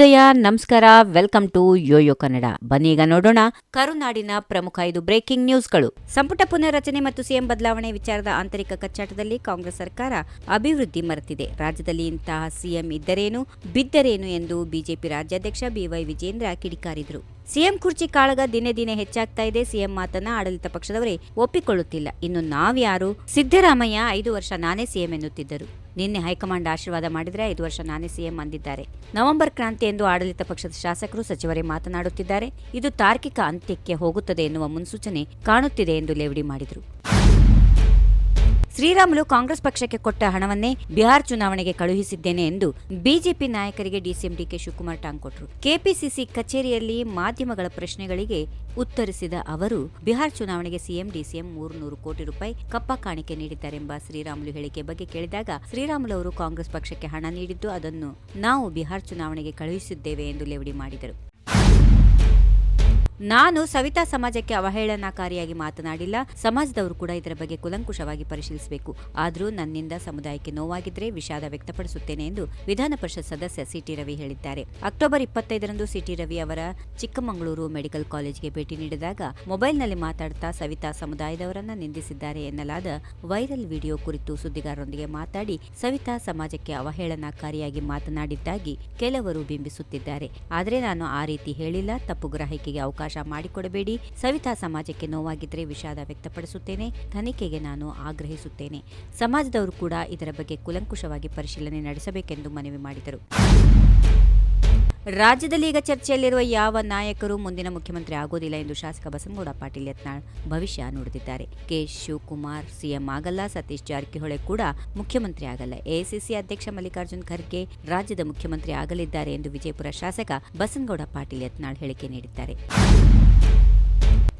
ಶುಭೋದಯ ನಮಸ್ಕಾರ. Welcome to YoYo Kannada. ಬನ್ನೀಗ ನೋಡೋಣ ಕರುನಾಡಿನ ಪ್ರಮುಖ ಐದು ಬ್ರೇಕಿಂಗ್ ನ್ಯೂಸ್ಗಳು. ಸಂಪುಟ ಪುನರ್ರಚನೆ ಮತ್ತು ಸಿಎಂ ಬದಲಾವಣೆ ವಿಚಾರದ ಆಂತರಿಕ ಕಚ್ಚಾಟದಲ್ಲಿ ಕಾಂಗ್ರೆಸ್ ಸರ್ಕಾರ ಅಭಿವೃದ್ಧಿ ಮರೆತಿದೆ. ರಾಜ್ಯದಲ್ಲಿ ಇಂತಹ ಸಿಎಂ ಇದ್ದರೇನು, ಬಿದ್ದರೇನು ಎಂದು ಬಿಜೆಪಿ ರಾಜ್ಯಾಧ್ಯಕ್ಷ ಬಿವೈ ವಿಜೇಂದ್ರ ಕಿಡಿಕಾರಿದರು. ಸಿಎಂ ಕುರ್ಚಿ ಕಾಳಗ ದಿನೇ ದಿನೇ ಹೆಚ್ಚಾಗ್ತಾ ಇದೆ. ಸಿಎಂ ಮಾತನ್ನ ಆಡಳಿತ ಪಕ್ಷದವರೇ ಒಪ್ಪಿಕೊಳ್ಳುತ್ತಿಲ್ಲ. ಇನ್ನು ನಾವ್ಯಾರು? ಸಿದ್ದರಾಮಯ್ಯ ಐದು ವರ್ಷ ನಾನೇ ಸಿಎಂ ಎನ್ನುತ್ತಿದ್ದರು. ನಿನ್ನೆ ಹೈಕಮಾಂಡ್ ಆಶೀರ್ವಾದ ಮಾಡಿದರೆ ಐದು ವರ್ಷ ನಾನೇ ಸಿಎಂ ಅಂದಿದ್ದಾರೆ. ನವೆಂಬರ್ ಕ್ರಾಂತಿ ಎಂದು ಆಡಳಿತ ಪಕ್ಷದ ಶಾಸಕರು ಸಚಿವರೇ ಮಾತನಾಡುತ್ತಿದ್ದಾರೆ. ಇದು ತಾರ್ಕಿಕ ಅಂತ್ಯಕ್ಕೆ ಹೋಗುತ್ತದೆ ಎನ್ನುವ ಮುನ್ಸೂಚನೆ ಕಾಣುತ್ತಿದೆ ಎಂದು ಲೇವಡಿ ಮಾಡಿದರು. ಶ್ರೀರಾಮುಲು ಕಾಂಗ್ರೆಸ್ ಪಕ್ಷಕ್ಕೆ ಕೊಟ್ಟ ಹಣವನ್ನೇ ಬಿಹಾರ್ ಚುನಾವಣೆಗೆ ಕಳುಹಿಸಿದ್ದೇನೆ ಎಂದು ಬಿಜೆಪಿ ನಾಯಕರಿಗೆ ಡಿಸಿಎಂ ಡಿಕೆ ಶಿವಕುಮಾರ್ ಟಾಂಗ್ ಕೊಟ್ಟರು ಕೆಪಿಸಿಸಿ ಕಚೇರಿಯಲ್ಲಿ ಮಾಧ್ಯಮಗಳ ಪ್ರಶ್ನೆಗಳಿಗೆ ಉತ್ತರಿಸಿದ ಅವರು, ಬಿಹಾರ್ ಚುನಾವಣೆಗೆ ಸಿಎಂ, ಡಿಸಿಎಂ ಮೂರುನೂರು ಕೋಟಿ ರೂಪಾಯಿ ಕಪ್ಪ ಕಾಣಿಕೆ ನೀಡಿದ್ದಾರೆಂಬ ಶ್ರೀರಾಮುಲು ಹೇಳಿಕೆ ಬಗ್ಗೆ ಕೇಳಿದಾಗ ಶ್ರೀರಾಮುಲು ಅವರು ಕಾಂಗ್ರೆಸ್ ಪಕ್ಷಕ್ಕೆ ಹಣ ನೀಡಿದ್ದು ಅದನ್ನು ನಾವು ಬಿಹಾರ್ ಚುನಾವಣೆಗೆ ಕಳುಹಿಸಿದ್ದೇವೆ ಎಂದು ಲೇವಡಿ ಮಾಡಿದರು. ನಾನು ಸವಿತಾ ಸಮಾಜಕ್ಕೆ ಅವಹೇಳನಕಾರಿಯಾಗಿ ಮಾತನಾಡಿಲ್ಲ. ಸಮಾಜದವರು ಕೂಡ ಇದರ ಬಗ್ಗೆ ಕುಲಂಕುಷವಾಗಿ ಪರಿಶೀಲಿಸಬೇಕು. ಆದರೂ ನನ್ನಿಂದ ಸಮುದಾಯಕ್ಕೆ ನೋವಾಗಿದ್ರೆ ವಿಷಾದ ವ್ಯಕ್ತಪಡಿಸುತ್ತೇನೆ ಎಂದು ವಿಧಾನ ಪರಿಷತ್ ಸದಸ್ಯ ಸಿಟಿ ರವಿ ಹೇಳಿದ್ದಾರೆ. ಅಕ್ಟೋಬರ್ ಇಪ್ಪತ್ತೈದರಂದು ಸಿಟಿ ರವಿ ಅವರ ಚಿಕ್ಕಮಗಳೂರು ಮೆಡಿಕಲ್ ಕಾಲೇಜಿಗೆ ಭೇಟಿ ನೀಡಿದಾಗ ಮೊಬೈಲ್ನಲ್ಲಿ ಮಾತಾಡುತ್ತಾ ಸವಿತಾ ಸಮುದಾಯದವರನ್ನ ನಿಂದಿಸಿದ್ದಾರೆ ಎನ್ನಲಾದ ವೈರಲ್ ವಿಡಿಯೋ ಕುರಿತು ಸುದ್ದಿಗಾರರೊಂದಿಗೆ ಮಾತಾಡಿ ಸವಿತಾ ಸಮಾಜಕ್ಕೆ ಅವಹೇಳನಕಾರಿಯಾಗಿ ಮಾತನಾಡಿದ್ದಾಗಿ ಕೆಲವರು ಬಿಂಬಿಸುತ್ತಿದ್ದಾರೆ. ಆದರೆ ನಾನು ಆ ರೀತಿ ಹೇಳಿಲ್ಲ. ತಪ್ಪು ಗ್ರಹಿಕೆಗೆ ಅವಕಾಶ ಮಾಡಿಕೊಡಬೇಡಿ. ಸವಿತಾ ಸಮಾಜಕ್ಕೆ ನೋವಾಗಿದ್ರೆ ವಿಷಾದ ವ್ಯಕ್ತಪಡಿಸುತ್ತೇನೆ. ತನಿಖೆಗೆ ನಾನು ಆಗ್ರಹಿಸುತ್ತೇನೆ. ಸಮಾಜದವರು ಕೂಡ ಇದರ ಬಗ್ಗೆ ಕುಲಂಕುಷವಾಗಿ ಪರಿಶೀಲನೆ ನಡೆಸಬೇಕೆಂದು ಮನವಿ ಮಾಡಿದರು. ರಾಜ್ಯದಲ್ಲಿ ಈಗ ಚರ್ಚೆಯಲ್ಲಿರುವ ಯಾವ ನಾಯಕರು ಮುಂದಿನ ಮುಖ್ಯಮಂತ್ರಿ ಆಗೋದಿಲ್ಲ ಎಂದು ಶಾಸಕ ಬಸನಗೌಡ ಪಾಟೀಲ್ ಯತ್ನಾಳ್ ಭವಿಷ್ಯ ನುಡಿದಿದ್ದಾರೆ. ಕೆ. ಶಿವಕುಮಾರ್ ಸಿಎಂ ಆಗಲ್ಲ, ಸತೀಶ್ ಜಾರಕಿಹೊಳಿ ಕೂಡ ಮುಖ್ಯಮಂತ್ರಿ ಆಗಲ್ಲ. ಎಐಸಿಸಿ ಅಧ್ಯಕ್ಷ ಮಲ್ಲಿಕಾರ್ಜುನ್ ಖರ್ಗೆ ರಾಜ್ಯದ ಮುಖ್ಯಮಂತ್ರಿ ಆಗಲಿದ್ದಾರೆ ಎಂದು ವಿಜಯಪುರ ಶಾಸಕ ಬಸನಗೌಡ ಪಾಟೀಲ್ ಯತ್ನಾಳ್ ಹೇಳಿಕೆ ನೀಡಿದ್ದಾರೆ.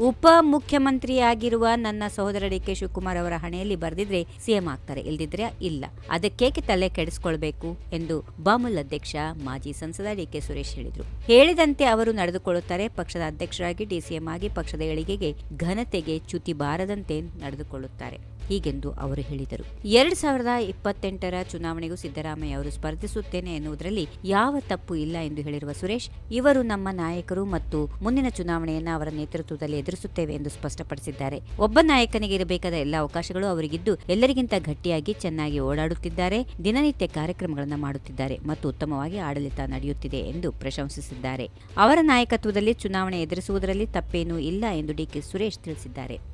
ಉಪ ಮುಖ್ಯಮಂತ್ರಿಯಾಗಿರುವ ನನ್ನ ಸಹೋದರ ಡಿ ಕೆ. ಶಿವಕುಮಾರ್ ಅವರ ಹಣೆಯಲ್ಲಿ ಬರೆದಿದ್ರೆ ಸಿಎಂ ಆಗ್ತಾರೆ, ಇಲ್ದಿದ್ರೆ ಇಲ್ಲ. ಅದಕ್ಕೇಕೆ ತಲೆ ಕೆಡಿಸ್ಕೊಳ್ಬೇಕು ಎಂದು ಬಾಮುಲ್ ಅಧ್ಯಕ್ಷ ಮಾಜಿ ಸಂಸದ ಡಿ. ಕೆ. ಸುರೇಶ್ ಹೇಳಿದರು. ಹೇಳಿದಂತೆ ಅವರು ನಡೆದುಕೊಳ್ಳುತ್ತಾರೆ, ಪಕ್ಷದ ಅಧ್ಯಕ್ಷರಾಗಿ ಡಿಸಿಎಂ ಆಗಿ ಪಕ್ಷದ ಏಳಿಗೆಗೆ ಘನತೆಗೆ ಚ್ಯುತಿ ಬಾರದಂತೆ ನಡೆದುಕೊಳ್ಳುತ್ತಾರೆ. ಹೀಗೆಂದು ಅವರು ಹೇಳಿದರು. ಎರಡ್ ಸಾವಿರದ ಇಪ್ಪತ್ತೆಂಟರ ಚುನಾವಣೆಗೂ ಸಿದ್ದರಾಮಯ್ಯ ಅವರು ಸ್ಪರ್ಧಿಸುತ್ತೇನೆ ಎನ್ನುವುದರಲ್ಲಿ ಯಾವ ತಪ್ಪು ಇಲ್ಲ ಎಂದು ಹೇಳಿರುವ ಸುರೇಶ್, ಇವರು ನಮ್ಮ ನಾಯಕರು ಮತ್ತು ಮುಂದಿನ ಚುನಾವಣೆಯನ್ನ ಅವರ ನೇತೃತ್ವದಲ್ಲಿ ಎದುರಿಸುತ್ತೇವೆ ಎಂದು ಸ್ಪಷ್ಟಪಡಿಸಿದ್ದಾರೆ. ಒಬ್ಬ ನಾಯಕನಿಗೆ ಇರಬೇಕಾದ ಎಲ್ಲ ಅವಕಾಶಗಳು ಅವರಿಗಿದ್ದು ಎಲ್ಲರಿಗಿಂತ ಗಟ್ಟಿಯಾಗಿ ಚೆನ್ನಾಗಿ ಓಡಾಡುತ್ತಿದ್ದಾರೆ, ದಿನನಿತ್ಯ ಕಾರ್ಯಕ್ರಮಗಳನ್ನು ಮಾಡುತ್ತಿದ್ದಾರೆ ಮತ್ತು ಉತ್ತಮವಾಗಿ ಆಡಳಿತ ನಡೆಯುತ್ತಿದೆ ಎಂದು ಪ್ರಶಂಸಿಸಿದ್ದಾರೆ. ಅವರ ನಾಯಕತ್ವದಲ್ಲಿ ಚುನಾವಣೆ ಎದುರಿಸುವುದರಲ್ಲಿ ತಪ್ಪೇನೂ ಇಲ್ಲ ಎಂದು ಡಿಕೆ ಸುರೇಶ್ ತಿಳಿಸಿದ್ದಾರೆ.